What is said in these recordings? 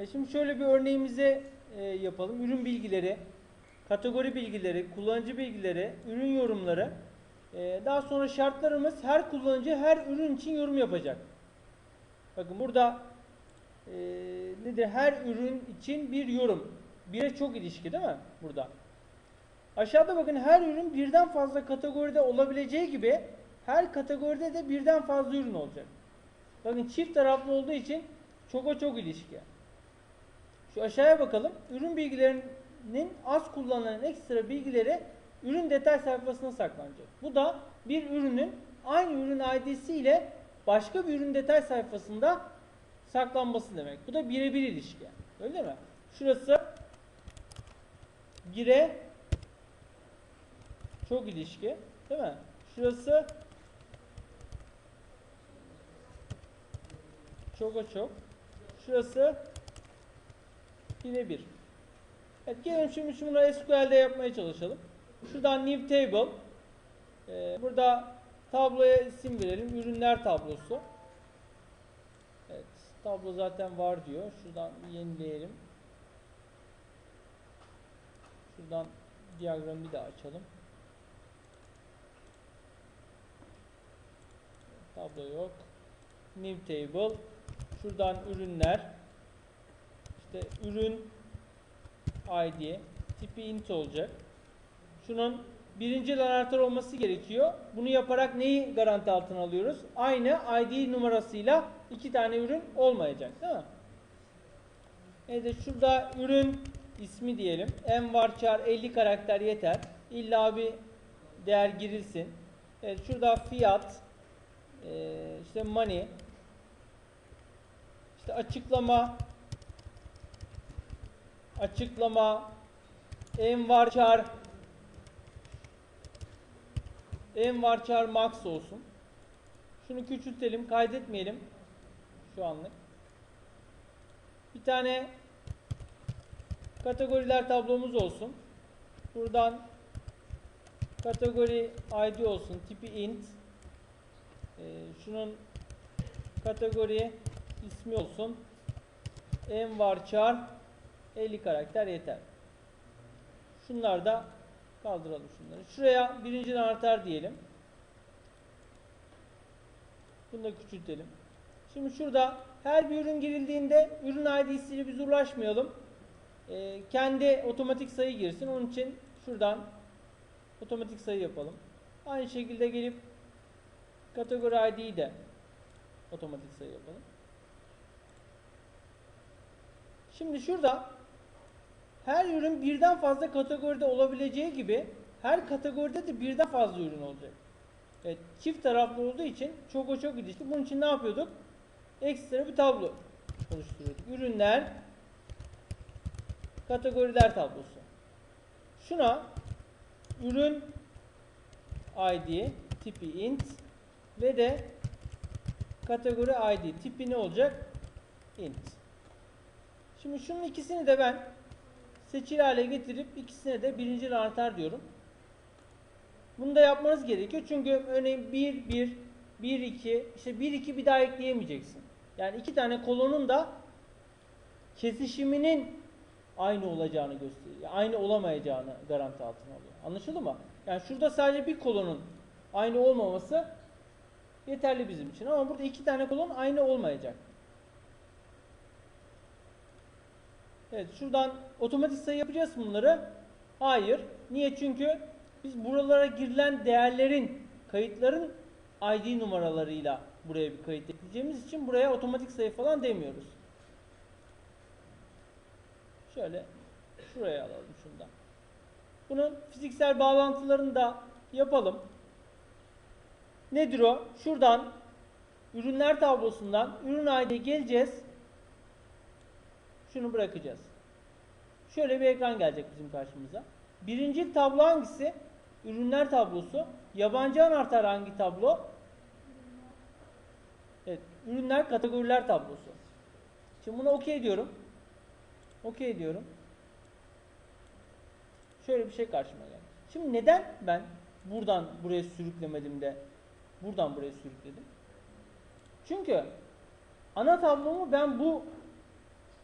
E şimdi şöyle bir örneğimizi e, yapalım. Ürün bilgileri, kategori bilgileri, kullanıcı bilgileri, ürün yorumları. E, daha sonra şartlarımız her kullanıcı her ürün için yorum yapacak. Bakın burada e, nedir? Her ürün için bir yorum. Bire çok ilişki değil mi? Burada. Aşağıda bakın her ürün birden fazla kategoride olabileceği gibi her kategoride de birden fazla ürün olacak. Bakın çift taraflı olduğu için çoka çok ilişki. Şu aşağıya bakalım. Ürün bilgilerinin az kullanılan ekstra bilgileri ürün detay sayfasına saklanacak. Bu da bir ürünün aynı ürün ID'si ile başka bir ürün detay sayfasında saklanması demek. Bu da birebir ilişki. Öyle mi? Şurası bire çok ilişki. Değil mi? Şurası çoka çok. Şurası birebir. Evet gelin şimdi şunu SQL'de yapmaya çalışalım. Şuradan new table. Ee, burada tabloya isim verelim. Ürünler tablosu. Evet. Tablo zaten var diyor. Şuradan yenileyelim. Şuradan diyagramı bir daha açalım. Tablo yok. New table. Şuradan ürünler. İşte ürün ID tipi int olacak. Şunun birinci anahtar olması gerekiyor. Bunu yaparak neyi garanti altına alıyoruz? Aynı ID numarasıyla iki tane ürün olmayacak değil mi? Evet şurada ürün ismi diyelim. En var çağır 50 karakter yeter. İlla bir değer girilsin. Evet şurada fiyat işte money işte açıklama açıklama en var çağır en var çağır max olsun. Şunu küçültelim, kaydetmeyelim şu anlık. Bir tane kategoriler tablomuz olsun. Buradan kategori ID olsun, tipi int. Ee, şunun kategori ismi olsun. En var çağır 50 karakter yeter. Şunlar da kaldıralım şunları. Şuraya birinci anahtar diyelim. Bunu da küçültelim. Şimdi şurada her bir ürün girildiğinde ürün ID'siyle biz uğraşmayalım. Ee, kendi otomatik sayı girsin. Onun için şuradan otomatik sayı yapalım. Aynı şekilde gelip kategori ID'yi de otomatik sayı yapalım. Şimdi şurada her ürün birden fazla kategoride olabileceği gibi her kategoride de birden fazla ürün olacak. Evet, çift taraflı olduğu için çok o çok ilişki. Bunun için ne yapıyorduk? Ekstra bir tablo oluşturuyorduk. Ürünler kategoriler tablosu. Şuna ürün ID tipi int ve de kategori ID tipi ne olacak? int. Şimdi şunun ikisini de ben seçili hale getirip ikisine de birinci anahtar diyorum. Bunu da yapmanız gerekiyor. Çünkü örneğin 1 1 1 2 işte 1 2 bir daha ekleyemeyeceksin. Yani iki tane kolonun da kesişiminin aynı olacağını gösteriyor. Aynı olamayacağını garanti altına alıyor. Anlaşıldı mı? Yani şurada sadece bir kolonun aynı olmaması yeterli bizim için. Ama burada iki tane kolon aynı olmayacak. Evet şuradan otomatik sayı yapacağız bunları. Hayır. Niye? Çünkü biz buralara girilen değerlerin, kayıtların ID numaralarıyla buraya bir kayıt ekleyeceğimiz için buraya otomatik sayı falan demiyoruz. Şöyle şuraya alalım şundan. Bunun fiziksel bağlantılarını da yapalım. Nedir o? Şuradan ürünler tablosundan ürün ID'ye geleceğiz. Şunu bırakacağız. Şöyle bir ekran gelecek bizim karşımıza. Birinci tablo hangisi? Ürünler tablosu. Yabancı anahtar hangi tablo? Evet, ürünler kategoriler tablosu. Şimdi bunu okey diyorum. Okey diyorum. Şöyle bir şey karşıma geldi. Şimdi neden ben buradan buraya sürüklemedim de buradan buraya sürükledim? Çünkü ana tablomu ben bu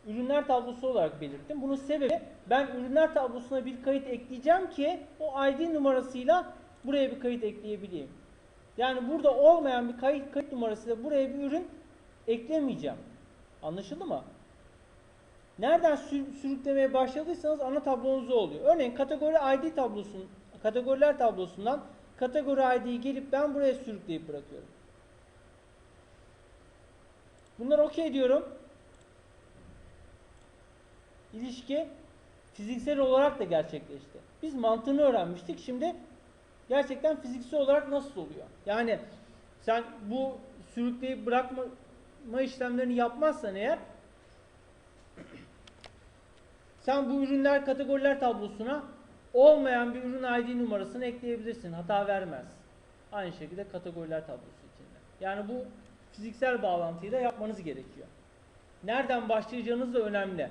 ürünler tablosu olarak belirttim. Bunun sebebi ben ürünler tablosuna bir kayıt ekleyeceğim ki o ID numarasıyla buraya bir kayıt ekleyebileyim. Yani burada olmayan bir kayıt, kayıt numarasıyla buraya bir ürün eklemeyeceğim. Anlaşıldı mı? Nereden sür- sürüklemeye başladıysanız ana tablonuzda oluyor. Örneğin kategori ID tablosunun kategoriler tablosundan kategori ID'yi gelip ben buraya sürükleyip bırakıyorum. Bunlar okey diyorum. İlişki fiziksel olarak da gerçekleşti. Biz mantığını öğrenmiştik. Şimdi gerçekten fiziksel olarak nasıl oluyor? Yani sen bu sürükleyip bırakma işlemlerini yapmazsan eğer sen bu ürünler kategoriler tablosuna olmayan bir ürün ID numarasını ekleyebilirsin. Hata vermez. Aynı şekilde kategoriler tablosu içinde. Yani bu fiziksel bağlantıyı da yapmanız gerekiyor. Nereden başlayacağınız da önemli.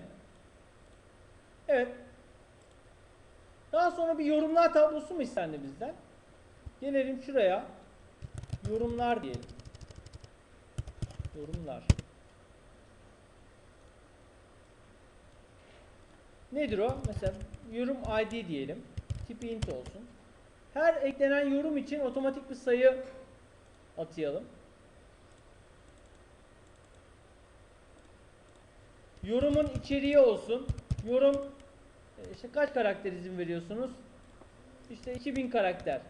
Evet. Daha sonra bir yorumlar tablosu mu istendi bizden? Gelelim şuraya. Yorumlar diyelim. Yorumlar. Nedir o? Mesela yorum ID diyelim. Tipi int olsun. Her eklenen yorum için otomatik bir sayı atayalım. Yorumun içeriği olsun. Yorum e, işte kaç karakter izin veriyorsunuz? İşte 2000 karakter.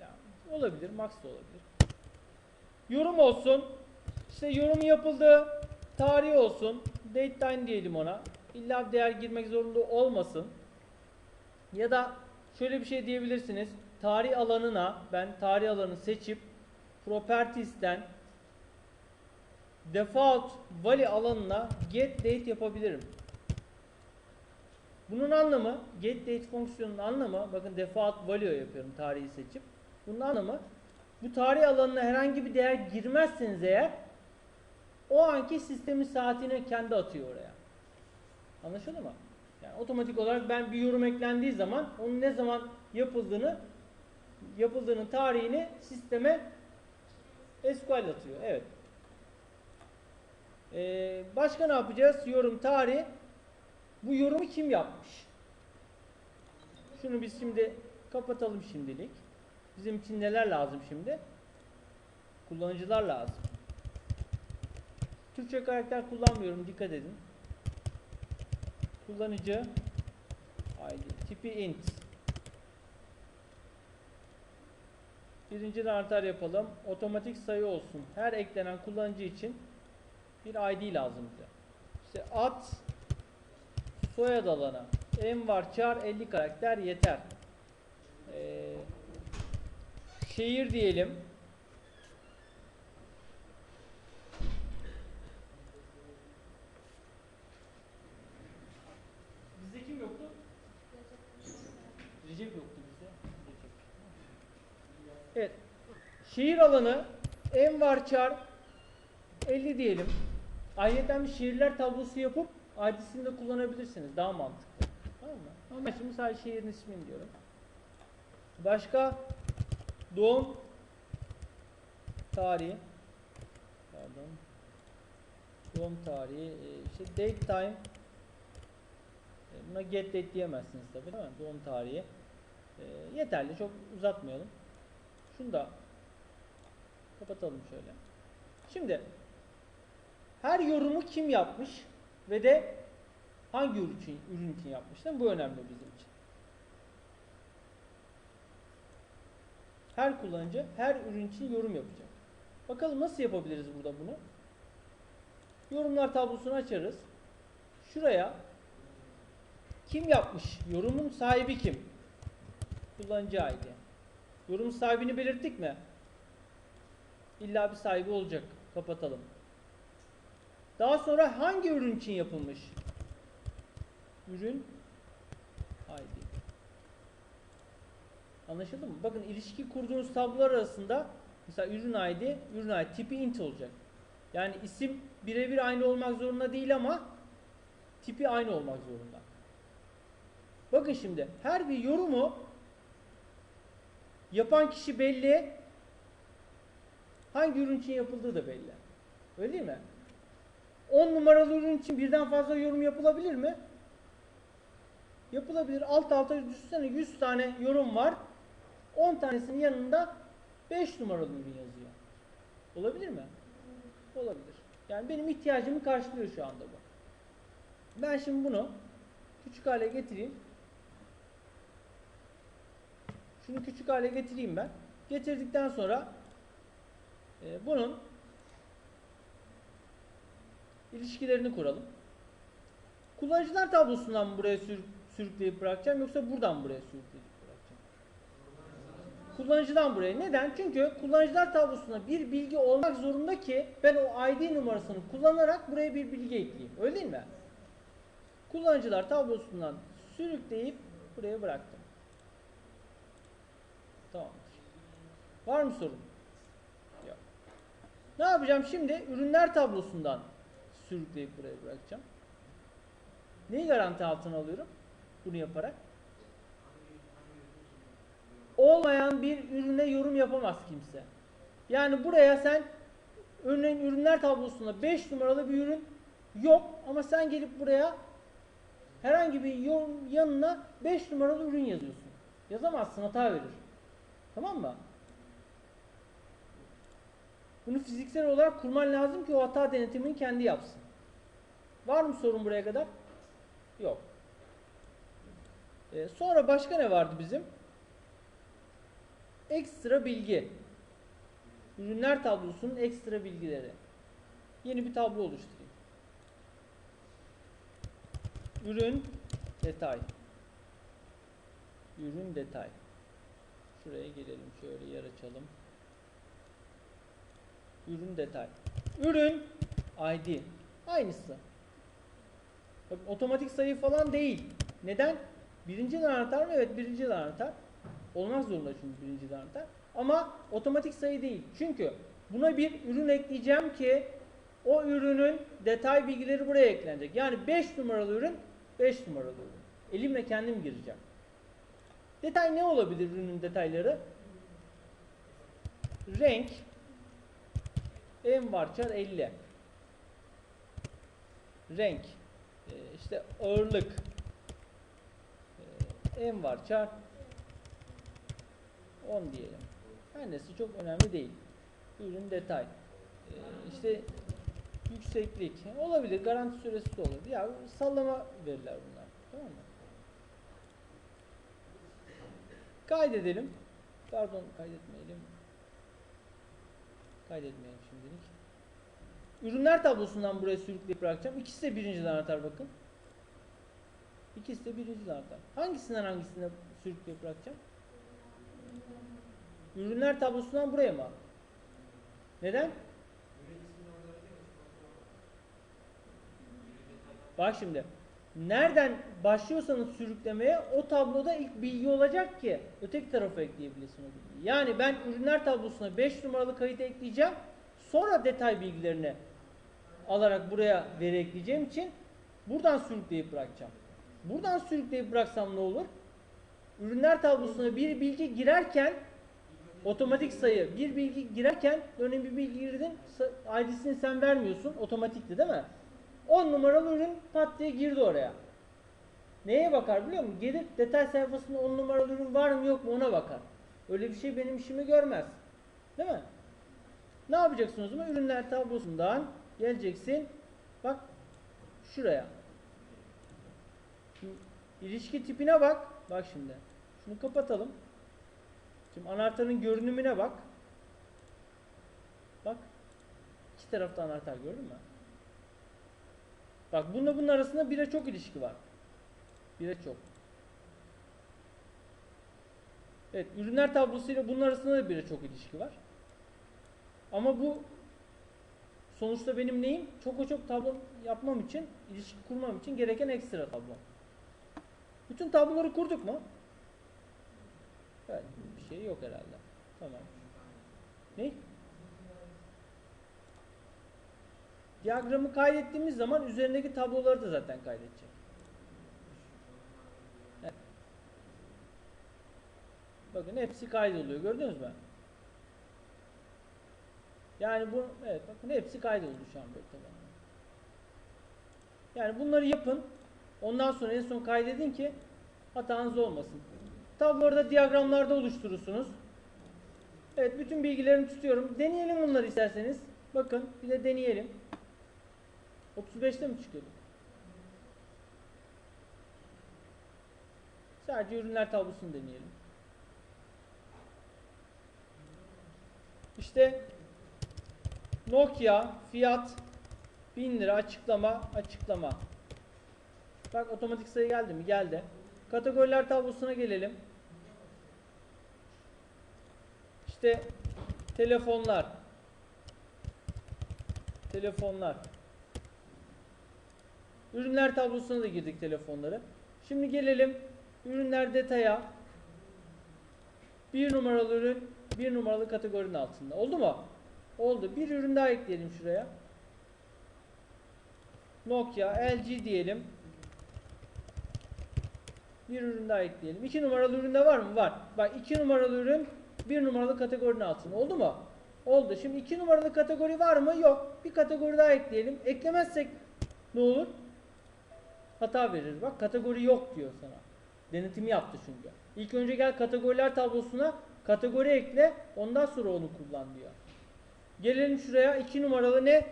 Ya, olabilir, max da olabilir. Yorum olsun. İşte yorum yapıldığı tarih olsun. Date diyelim ona. İlla değer girmek zorunda olmasın. Ya da şöyle bir şey diyebilirsiniz. Tarih alanına ben tarih alanı seçip properties'ten default value alanına get date yapabilirim. Bunun anlamı get date fonksiyonunun anlamı bakın default value yapıyorum tarihi seçip. Bunun anlamı bu tarih alanına herhangi bir değer girmezseniz eğer o anki sistemin saatini kendi atıyor oraya. Anlaşıldı mı? Yani otomatik olarak ben bir yorum eklendiği zaman onun ne zaman yapıldığını yapıldığının tarihini sisteme SQL atıyor. Evet. Ee, başka ne yapacağız? Yorum tarihi. Bu yorumu kim yapmış? Şunu biz şimdi kapatalım şimdilik. Bizim için neler lazım şimdi? Kullanıcılar lazım. Türkçe karakter kullanmıyorum dikkat edin. Kullanıcı ID tipi int. Birinci anahtar yapalım. Otomatik sayı olsun. Her eklenen kullanıcı için bir ID lazım bize. İşte ad soyad alanı en var char 50 karakter yeter. Ee, şehir diyelim. Bizde kim yoktu? Recep yoktu bizde. Recep. Evet. Şehir alanı en var char 50 diyelim. Ayrıca bir şehirler tablosu yapıp ID'sini de kullanabilirsiniz. Daha mantıklı. Tamam mı? Ama şimdi sadece şehrin ismini diyorum. Başka doğum tarihi pardon doğum tarihi e, işte date time E, buna get date diyemezsiniz tabii değil mi? Doğum tarihi E, yeterli çok uzatmayalım. Şunu da kapatalım şöyle. Şimdi her yorumu kim yapmış ve de hangi ürün için, ürün için yapmış değil mi? Bu önemli bizim için. Her kullanıcı her ürün için yorum yapacak. Bakalım nasıl yapabiliriz burada bunu? Yorumlar tablosunu açarız. Şuraya kim yapmış? Yorumun sahibi kim? Kullanıcı ID. Yorum sahibini belirttik mi? İlla bir sahibi olacak. Kapatalım. Daha sonra hangi ürün için yapılmış? Ürün ID. Anlaşıldı mı? Bakın ilişki kurduğunuz tablolar arasında mesela ürün ID, ürün ID tipi int olacak. Yani isim birebir aynı olmak zorunda değil ama tipi aynı olmak zorunda. Bakın şimdi her bir yorumu yapan kişi belli. Hangi ürün için yapıldığı da belli. Öyle değil mi? 10 numaralı ürün için birden fazla yorum yapılabilir mi? Yapılabilir. Alt alta düşünsene 100 tane yorum var. 10 tanesinin yanında 5 numaralı ürün yazıyor. Olabilir mi? Olabilir. Yani benim ihtiyacımı karşılıyor şu anda bu. Ben şimdi bunu küçük hale getireyim. Şunu küçük hale getireyim ben. Getirdikten sonra e, bunun ilişkilerini kuralım. Kullanıcılar tablosundan buraya sür- sürükleyip bırakacağım yoksa buradan buraya sürükleyip bırakacağım? Kullanıcıdan buraya. Neden? Çünkü kullanıcılar tablosunda bir bilgi olmak zorunda ki ben o ID numarasını kullanarak buraya bir bilgi ekleyeyim. Öyle değil mi? Kullanıcılar tablosundan sürükleyip buraya bıraktım. Tamamdır. Var mı sorun? Yok. Ne yapacağım şimdi? Ürünler tablosundan sürükleyip buraya bırakacağım. Neyi garanti altına alıyorum? Bunu yaparak. Olmayan bir ürüne yorum yapamaz kimse. Yani buraya sen örneğin ürünler tablosunda 5 numaralı bir ürün yok ama sen gelip buraya herhangi bir yorum yanına 5 numaralı ürün yazıyorsun. Yazamazsın hata verir. Tamam mı? Bunu fiziksel olarak kurman lazım ki o hata denetimini kendi yapsın. Var mı sorun buraya kadar? Yok. Ee, sonra başka ne vardı bizim? Ekstra bilgi. Ürünler tablosunun ekstra bilgileri. Yeni bir tablo oluşturayım. Ürün detay. Ürün detay. Şuraya gelelim. Şöyle yer açalım. Ürün detay. Ürün ID. Aynısı. Bakın otomatik sayı falan değil. Neden? Birinci anahtar mı? Evet birinci anahtar. Olmak zorunda çünkü birinci anahtar. Ama otomatik sayı değil. Çünkü buna bir ürün ekleyeceğim ki o ürünün detay bilgileri buraya eklenecek. Yani 5 numaralı ürün 5 numaralı ürün. Elimle kendim gireceğim. Detay ne olabilir ürünün detayları? Renk en varchar 50. Renk e, işte ağırlık e, en varchar 10 diyelim. Her neyse çok önemli değil. Ürün detay. E, işte yükseklik olabilir. Garanti süresi de olabilir. Ya sallama veriler bunlar. Tamam mı? Kaydedelim. Pardon kaydetmeyelim. Kaydetmeyelim şimdilik. Ürünler tablosundan buraya sürükleyip bırakacağım. İkisi de birinci anahtar bakın. İkisi de birinci anahtar. Hangisinden hangisine sürükleyip bırakacağım? Ürünler tablosundan buraya mı? Neden? Bak şimdi. Nereden başlıyorsanız sürüklemeye o tabloda ilk bilgi olacak ki öteki tarafa ekleyebilirsin o bilgiyi. Yani ben ürünler tablosuna 5 numaralı kayıt ekleyeceğim. Sonra detay bilgilerini alarak buraya veri ekleyeceğim için buradan sürükleyip bırakacağım. Buradan sürükleyip bıraksam ne olur? Ürünler tablosuna bir bilgi girerken otomatik sayı bir bilgi girerken örneğin bir bilgi girdin ID'sini sen vermiyorsun otomatikti değil mi? 10 numaralı ürün pat diye girdi oraya. Neye bakar biliyor musun? Gelir detay sayfasında 10 numaralı ürün var mı yok mu ona bakar. Öyle bir şey benim işimi görmez. Değil mi? Ne yapacaksın o zaman? Ürünler tablosundan geleceksin. Bak şuraya. Şimdi ilişki tipine bak. Bak şimdi. Şunu kapatalım. Şimdi anahtarın görünümüne bak. Bak. İki tarafta anahtar gördün mü? Bak bununla bunun arasında bire çok ilişki var. Bire çok. Evet, ürünler tablosuyla bunun arasında da bire çok ilişki var. Ama bu sonuçta benim neyim? Çok çok tablo yapmam için, ilişki kurmam için gereken ekstra tablo. Bütün tabloları kurduk mu? Evet, bir şey yok herhalde. Tamam. Ne? Diyagramı kaydettiğimiz zaman üzerindeki tabloları da zaten kaydedecek. Evet. Bakın hepsi kaydoluyor. Gördünüz mü? Yani bu evet bakın hepsi kaydoldu şu an böyle tabanında. Yani bunları yapın. Ondan sonra en son kaydedin ki hatanız olmasın. Tabloda diyagramlarda oluşturursunuz. Evet bütün bilgilerimi tutuyorum. Deneyelim bunları isterseniz. Bakın bir de deneyelim. 35'te mi çıkıyorduk? Sadece ürünler tablosunu deneyelim. İşte Nokia fiyat 1000 lira açıklama açıklama. Bak otomatik sayı geldi mi? Geldi. Kategoriler tablosuna gelelim. İşte telefonlar. Telefonlar. Ürünler tablosuna da girdik telefonları. Şimdi gelelim ürünler detaya. Bir numaralı ürün bir numaralı kategorinin altında. Oldu mu? Oldu. Bir ürün daha ekleyelim şuraya. Nokia, LG diyelim. Bir ürün daha ekleyelim. İki numaralı üründe var mı? Var. Bak iki numaralı ürün bir numaralı kategorinin altında. Oldu mu? Oldu. Şimdi iki numaralı kategori var mı? Yok. Bir kategori daha ekleyelim. Eklemezsek ne olur? Hata verir. Bak kategori yok diyor sana. Denetimi yaptı çünkü. İlk önce gel kategoriler tablosuna kategori ekle. Ondan sonra onu kullan diyor. Gelelim şuraya. iki numaralı ne?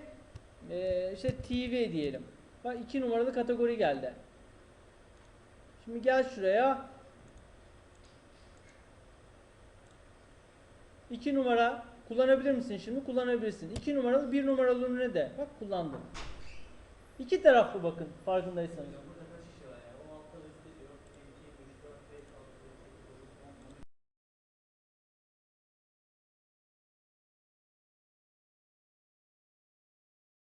Ee, işte TV diyelim. Bak iki numaralı kategori geldi. Şimdi gel şuraya. 2 numara kullanabilir misin şimdi? Kullanabilirsin. 2 numaralı 1 numaralı ürüne de. Bak kullandım. İki taraflı bakın farkındaysanız.